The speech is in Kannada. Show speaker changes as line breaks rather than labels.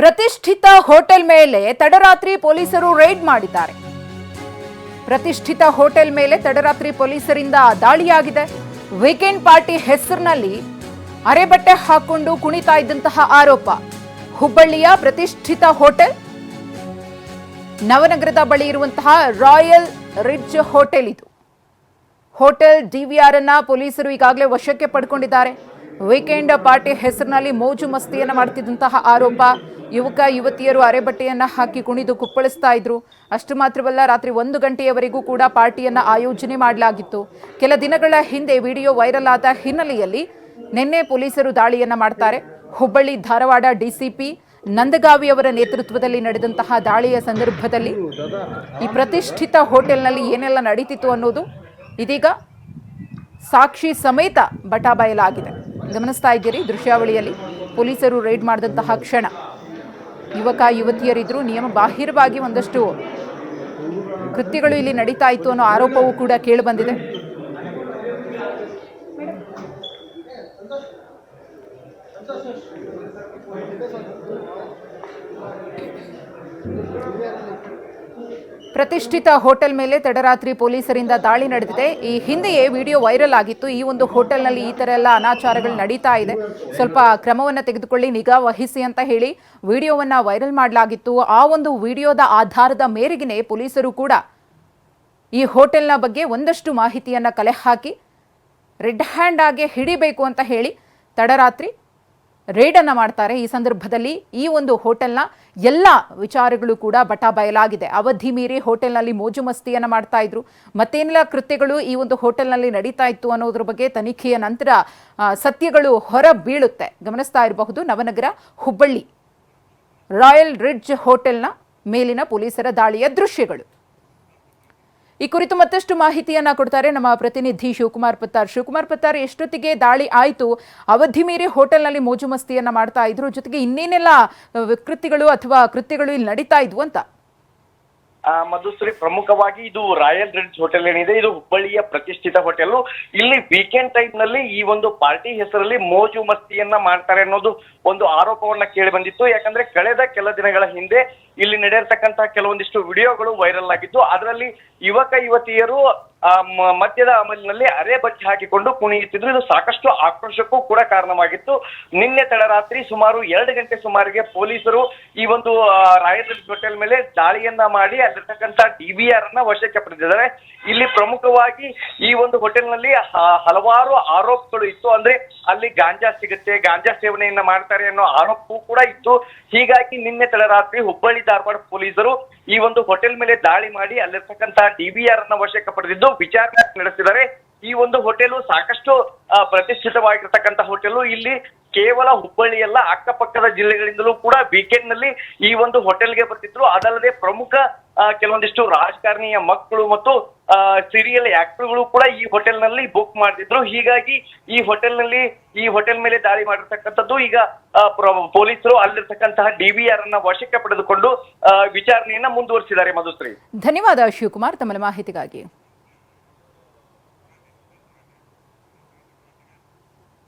ಪ್ರತಿಷ್ಠಿತ ಹೋಟೆಲ್ ಮೇಲೆ ತಡರಾತ್ರಿ ಪೊಲೀಸರು ರೈಡ್ ಮಾಡಿದ್ದಾರೆ. ಪ್ರತಿಷ್ಠಿತ ಹೋಟೆಲ್ ಮೇಲೆ ತಡರಾತ್ರಿ ಪೊಲೀಸರಿಂದ ದಾಳಿಯಾಗಿದೆ. ವೀಕೆಂಡ್ ಪಾರ್ಟಿ ಹೆಸರಿನಲ್ಲಿ ಅರೆಬಟ್ಟೆ ಹಾಕೊಂಡು ಕುಣಿತಾ ಇದ್ದಂತಹ ಆರೋಪ. ಹುಬ್ಬಳ್ಳಿಯ ಪ್ರತಿಷ್ಠಿತ ಹೋಟೆಲ್, ನವನಗರದ ಬಳಿ ಇರುವಂತಹ ರಾಯಲ್ ರಿಡ್ಜ್ ಹೋಟೆಲ್ ಇದು. ಹೋಟೆಲ್ ಡಿವಿಆರ್ ಅನ್ನ ಪೊಲೀಸರು ಈಗಾಗಲೇ ವಶಕ್ಕೆ ಪಡ್ಕೊಂಡಿದ್ದಾರೆ. ವೀಕೆಂಡ್ ಪಾರ್ಟಿ ಹೆಸರಿನಲ್ಲಿ ಮೋಜು ಮಸ್ತಿಯನ್ನು ಮಾಡ್ತಿದ್ದಂತಹ ಆರೋಪ ಯುವಕ, ಯುವತಿಯರು ಅರೆಬಟ್ಟೆಯನ್ನು ಹಾಕಿ ಕುಣಿದು ಕುಪ್ಪಳಿಸ್ತಾ ಇದ್ರು. ಅಷ್ಟು ಮಾತ್ರವಲ್ಲ, ರಾತ್ರಿ ಒಂದು ಗಂಟೆಯವರೆಗೂ ಕೂಡ ಪಾರ್ಟಿಯನ್ನ ಆಯೋಜನೆ ಮಾಡಲಾಗಿತ್ತು. ಕೆಲ ದಿನಗಳ ಹಿಂದೆ ವಿಡಿಯೋ ವೈರಲ್ ಆದ ಹಿನ್ನೆಲೆಯಲ್ಲಿ ನಿನ್ನೆ ಪೊಲೀಸರು ದಾಳಿಯನ್ನ ಮಾಡ್ತಾರೆ. ಹುಬ್ಬಳ್ಳಿ, ಧಾರವಾಡ ಡಿಸಿಪಿ ನಂದಗಾವಿ ಅವರ ನೇತೃತ್ವದಲ್ಲಿ ನಡೆದಂತಹ ದಾಳಿಯ ಸಂದರ್ಭದಲ್ಲಿ ಈ ಪ್ರತಿಷ್ಠಿತ ಹೋಟೆಲ್ನಲ್ಲಿ ಏನೆಲ್ಲ ನಡೀತಿತ್ತು ಅನ್ನೋದು ಇದೀಗ ಸಾಕ್ಷಿ ಸಮೇತ ಬಟಾಬಯಲಾಗಿದೆ. ಗಮನಿಸ್ತಾ ಇದ್ದೀರಿ, ದೃಶ್ಯಾವಳಿಯಲ್ಲಿ ಪೊಲೀಸರು ರೈಡ್ ಮಾಡಿದಂತಹ ಕ್ಷಣ. ಯುವಕ ಯುವತಿಯರಿದ್ರು ನಿಯಮ ಬಾಹಿರವಾಗಿ ಒಂದಷ್ಟು ಕೃತ್ಯಗಳು ಇಲ್ಲಿ ನಡೀತಾ ಇತ್ತು ಅನ್ನೋ ಆರೋಪವೂ ಕೂಡ ಕೇಳಿಬಂದಿದೆ ಪ್ರತಿಷ್ಠಿತ ಹೋಟೆಲ್ ಮೇಲೆ ತಡರಾತ್ರಿ ಪೊಲೀಸರಿಂದ ದಾಳಿ ನಡೆದಿದೆ. ಈ ಹಿಂದೆಯೇ ವಿಡಿಯೋ ವೈರಲ್ ಆಗಿತ್ತು. ಈ ಒಂದು ಹೋಟೆಲ್ನಲ್ಲಿ ಈ ಥರ ಎಲ್ಲ ಅನಾಚಾರಗಳು ನಡೀತಾ ಇದೆ. ಸ್ವಲ್ಪ ಕ್ರಮವನ್ನು ತೆಗೆದುಕೊಳ್ಳಿ, ನಿಗಾ ವಹಿಸಿ ಅಂತ ಹೇಳಿ ವಿಡಿಯೋವನ್ನು ವೈರಲ್ ಮಾಡಲಾಗಿತ್ತು. ಆ ಒಂದು ವಿಡಿಯೋದ ಆಧಾರದ ಮೇರೆಗೆ ಪೊಲೀಸರು ಕೂಡ ಈ ಹೋಟೆಲ್ನ ಬಗ್ಗೆ ಒಂದಷ್ಟು ಮಾಹಿತಿಯನ್ನು ಕಲೆ ಹಾಕಿ, ರೆಡ್ ಹ್ಯಾಂಡ್ ಆಗಿ ಹಿಡಿಬೇಕು ಅಂತ ಹೇಳಿ ತಡರಾತ್ರಿ ರೇಡನ್ನು ಮಾಡ್ತಾರೆ. ಈ ಸಂದರ್ಭದಲ್ಲಿ ಈ ಒಂದು ಹೋಟೆಲ್ನ ಎಲ್ಲ ವಿಚಾರಗಳು ಕೂಡ ಬಟಾ ಬಯಲಾಗಿದೆ. ಅವಧಿ ಮೀರಿ ಹೋಟೆಲ್ನಲ್ಲಿ ಮೋಜು ಮಸ್ತಿಯನ್ನು ಮಾಡ್ತಾ ಇದ್ರು. ಮತ್ತೇನೆಲ್ಲ ಕೃತ್ಯಗಳು ಈ ಒಂದು ಹೋಟೆಲ್ನಲ್ಲಿ ನಡೀತಾ ಇತ್ತು ಅನ್ನೋದ್ರ ಬಗ್ಗೆ ತನಿಖೆಯ ನಂತರ ಸತ್ಯಗಳು ಹೊರ ಬೀಳುತ್ತೆ. ಗಮನಿಸ್ತಾ ಇರಬಹುದು, ನವನಗರ, ಹುಬ್ಬಳ್ಳಿ. ರಾಯಲ್ ರಿಡ್ಜ್ ಹೋಟೆಲ್ನ ಮೇಲಿನ ಪೊಲೀಸರ ದಾಳಿಯ ದೃಶ್ಯಗಳು. ಈ ಕುರಿತು ಮತ್ತಷ್ಟು ಮಾಹಿತಿಯನ್ನ ಕೊಡ್ತಾರೆ ನಮ್ಮ ಪ್ರತಿನಿಧಿ ಶಿವಕುಮಾರ್ ಪತ್ತಾರ್. ಶಿವಕುಮಾರ್ ಪತ್ತಾರ್, ಎಷ್ಟೊತ್ತಿಗೆ ದಾಳಿ ಆಯಿತು? ಅವಧಿ ಮೀರಿ ಹೋಟೆಲ್ನಲ್ಲಿ ಮೋಜು ಮಸ್ತಿಯನ್ನ ಮಾಡ್ತಾ ಇದ್ರು. ಜೊತೆಗೆ ಇನ್ನೇನೆಲ್ಲ ವಿಕೃತಿಗಳು ಅಥವಾ ಕೃತ್ಯಗಳು ಇಲ್ಲಿ ನಡೀತಾ ಇದ್ವು ಅಂತ.
ಮಧುಶ್ರೀ ಪ್ರಮುಖವಾಗಿ ಇದು ರಾಯಲ್ ರಿಡ್ಜ್ ಹೋಟೆಲ್ ಏನಿದೆ, ಇದು ಹುಬ್ಬಳ್ಳಿಯ ಪ್ರತಿಷ್ಠಿತ ಹೋಟೆಲ್. ಇಲ್ಲಿ ವೀಕೆಂಡ್ ಟೈಮ್ನಲ್ಲಿ ಈ ಒಂದು ಪಾರ್ಟಿ ಹೆಸರಲ್ಲಿ ಮೋಜು ಮಸ್ತಿಯನ್ನ ಮಾಡ್ತಾರೆ ಅನ್ನೋದು ಒಂದು ಆರೋಪವನ್ನ ಕೇಳಿ ಬಂದಿತ್ತು. ಯಾಕಂದ್ರೆ ಕಳೆದ ಕೆಲ ದಿನಗಳ ಹಿಂದೆ ಇಲ್ಲಿ ನಡೆಯತಕ್ಕಂತಹ ಕೆಲವೊಂದಿಷ್ಟು ವಿಡಿಯೋಗಳು ವೈರಲ್ ಆಗಿದ್ದು, ಅದರಲ್ಲಿ ಯುವಕ ಯುವತಿಯರು ಮದ್ಯದ ಅಮಲಿನಲ್ಲಿ ಅರೆ ಬಚ್ಚಿ ಹಾಕಿಕೊಂಡು ಕುಣಿಯುತ್ತಿದ್ರು. ಇದು ಸಾಕಷ್ಟು ಆಕ್ರೋಶಕ್ಕೂ ಕೂಡ ಕಾರಣವಾಗಿತ್ತು. ನಿನ್ನೆ ತಡರಾತ್ರಿ ಸುಮಾರು ಎರಡು ಗಂಟೆ ಸುಮಾರಿಗೆ ಪೊಲೀಸರು ಈ ಒಂದು ರಾಯದ ಹೋಟೆಲ್ ಮೇಲೆ ದಾಳಿಯನ್ನ ಮಾಡಿ ಅಲ್ಲಿರ್ತಕ್ಕಂಥ ಡಿಬಿಆರ್ ಅನ್ನ ವಶಕ್ಕೆ ಪಡೆದಿದ್ದಾರೆ. ಇಲ್ಲಿ ಪ್ರಮುಖವಾಗಿ ಈ ಒಂದು ಹೋಟೆಲ್ನಲ್ಲಿ ಹಲವಾರು ಆರೋಪಗಳು ಇತ್ತು. ಅಂದ್ರೆ ಅಲ್ಲಿ ಗಾಂಜಾ ಸಿಗುತ್ತೆ, ಗಾಂಜಾ ಸೇವನೆಯನ್ನ ಮಾಡ್ತಾರೆ ಅನ್ನೋ ಆರೋಪವೂ ಕೂಡ ಇತ್ತು. ಹೀಗಾಗಿ ನಿನ್ನೆ ತಡರಾತ್ರಿ ಹುಬ್ಬಳ್ಳಿ ಧಾರವಾಡ ಪೊಲೀಸರು ಈ ಒಂದು ಹೋಟೆಲ್ ಮೇಲೆ ದಾಳಿ ಮಾಡಿ ಅಲ್ಲಿರ್ತಕ್ಕಂತಹ ಡಿಬಿಆರ್ ಅನ್ನ ವಶಕ್ಕೆ ಪಡೆದಿದ್ದು ವಿಚಾರಣೆ ನಡೆಸಿದರೆ ಈ ಒಂದು ಹೋಟೆಲು ಸಾಕಷ್ಟು ಪ್ರತಿಷ್ಠಿತವಾಗಿರ್ತಕ್ಕಂಥ ಹೋಟೆಲು. ಇಲ್ಲಿ ಕೇವಲ ಹುಬ್ಬಳ್ಳಿಯಲ್ಲ ಅಕ್ಕಪಕ್ಕದ ಜಿಲ್ಲೆಗಳಿಂದಲೂ ಕೂಡ ವೀಕೆಂಡ್ನಲ್ಲಿ ಈ ಒಂದು ಹೋಟೆಲ್ಗೆ ಬರ್ತಿದ್ರು. ಅದಲ್ಲದೆ ಪ್ರಮುಖ ಕೆಲವೊಂದಿಷ್ಟು ರಾಜಕಾರಣಿಯ ಮಕ್ಕಳು ಮತ್ತು ಸೀರಿಯಲ್ ಆಕ್ಟರ್ಗಳು ಕೂಡ ಈ ಹೋಟೆಲ್ನಲ್ಲಿ ಬುಕ್ ಮಾಡ್ತಿದ್ರು. ಹೀಗಾಗಿ ಈ ಹೋಟೆಲ್ನಲ್ಲಿ ಈ ಹೋಟೆಲ್ ಮೇಲೆ ದಾಳಿ ಮಾಡಿರ್ತಕ್ಕಂಥದ್ದು ಈಗ ಪೊಲೀಸರು ಅಲ್ಲಿರ್ತಕ್ಕಂತಹ ಡಿವಿಆರ್ ಅನ್ನ ವಶಕ್ಕೆ ಪಡೆದುಕೊಂಡು ವಿಚಾರಣೆಯನ್ನ ಮುಂದುವರಿಸಿದ್ದಾರೆ ಮಧುಶ್ರೀ.
ಧನ್ಯವಾದ ಶಿವಕುಮಾರ್ ತಮ್ಮ ಮಾಹಿತಿಗಾಗಿ.